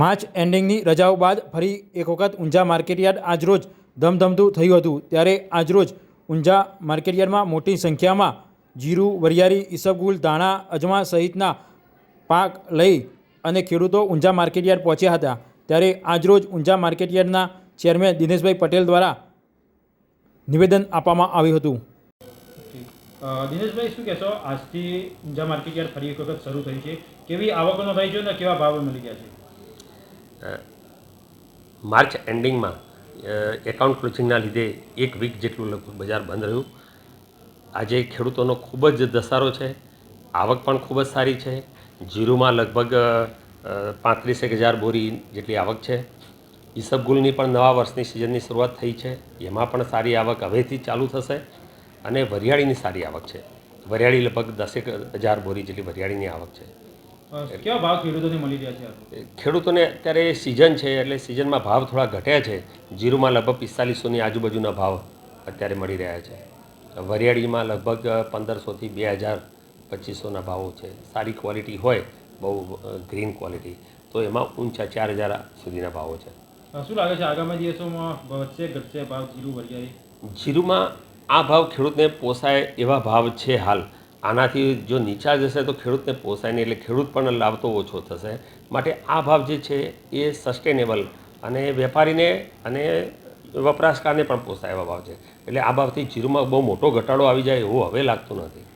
March એન્ડિંગની રજાઓ બાદ ફરી એક વખત ઊંઝા માર્કેટયાર્ડ આજરોજ ધમધમતું થયું હતું. ત્યારે આજરોજ ઊંઝા માર્કેટયાર્ડમાં મોટી સંખ્યામાં જીરું વરિયારી ઈસબગુલ, ધાણા, અજમા સહિતના પાક લઈ અને ખેડૂતો ઊંઝા માર્કેટયાર્ડ પહોંચ્યા હતા. ત્યારે આજરોજ ઊંઝા માર્કેટયાર્ડના ચેરમેન દિનેશભાઈ પટેલ દ્વારા નિવેદન આપવામાં આવ્યું હતું. દિનેશભાઈ, શું કહેશો? આજથી ઊંઝા માર્કેટયાર્ડ ફરી એક વખત શરૂ થઈ છે. કેવી આવકનો થઈ છે અને કેવા ભાવ મળી ગયા છે? માર્ચ એન્ડિંગમાં એકાઉન્ટ ક્લોઝિંગના લીધે એક વીક જેટલું લગભગ બજાર બંધ રહ્યું. આજે ખેડૂતોનો ખૂબ જ ધસારો છે, આવક પણ ખૂબ જ સારી છે. જીરુમાં લગભગ પાંત્રીસેક હજાર બોરી જેટલી આવક છે. ઈસબગુલની પણ નવા વર્ષની સિઝનની શરૂઆત થઈ છે. એમાં પણ સારી આવક હવેથી ચાલુ થશે અને વરિયાળીની સારી આવક છે. વરિયાળી લગભગ દસેક હજાર બોરી જેટલી વરિયાળીની આવક છે. કેવા ભાવ ખેડૂતોને મળી રહ્યા છે ખેડૂતોને અત્યારે સિઝન છે એટલે સિઝનમાં ભાવ થોડા ઘટ્યા છે. જીરુમાં લગભગ પિસ્તાલીસોની આજુબાજુના ભાવ અત્યારે મળી રહ્યા છે. વરિયાળીમાં લગભગ પંદરસોથી બે હજાર પચીસોના ભાવો છે. સારી ક્વોલિટી હોય બહુ ગ્રીન ક્વોલિટી તો એમાં ઊંચા ચાર હજાર સુધીના ભાવો છે. શું લાગે છે આગામી દિવસોમાં વધશે ઘટશે ભાવ જીરું વરિયાળી? જીરુમાં આ ભાવ ખેડૂતને પોસાય એવા ભાવ છે હાલ. આનાથી જો નીચા જશે તો ખેડૂતને પોસાય નહીં એટલે ખેડૂત પણ લાભ તો ઓછો થશે. માટે આ ભાવ જે છે એ સસ્ટેનેબલ અને વેપારીને અને વપરાશકારને પણ પોસાય એવા ભાવ છે. એટલે આ ભાવથી જીરુમાં બહુ મોટો ઘટાડો આવી જાય એવું હવે લાગતું નથી.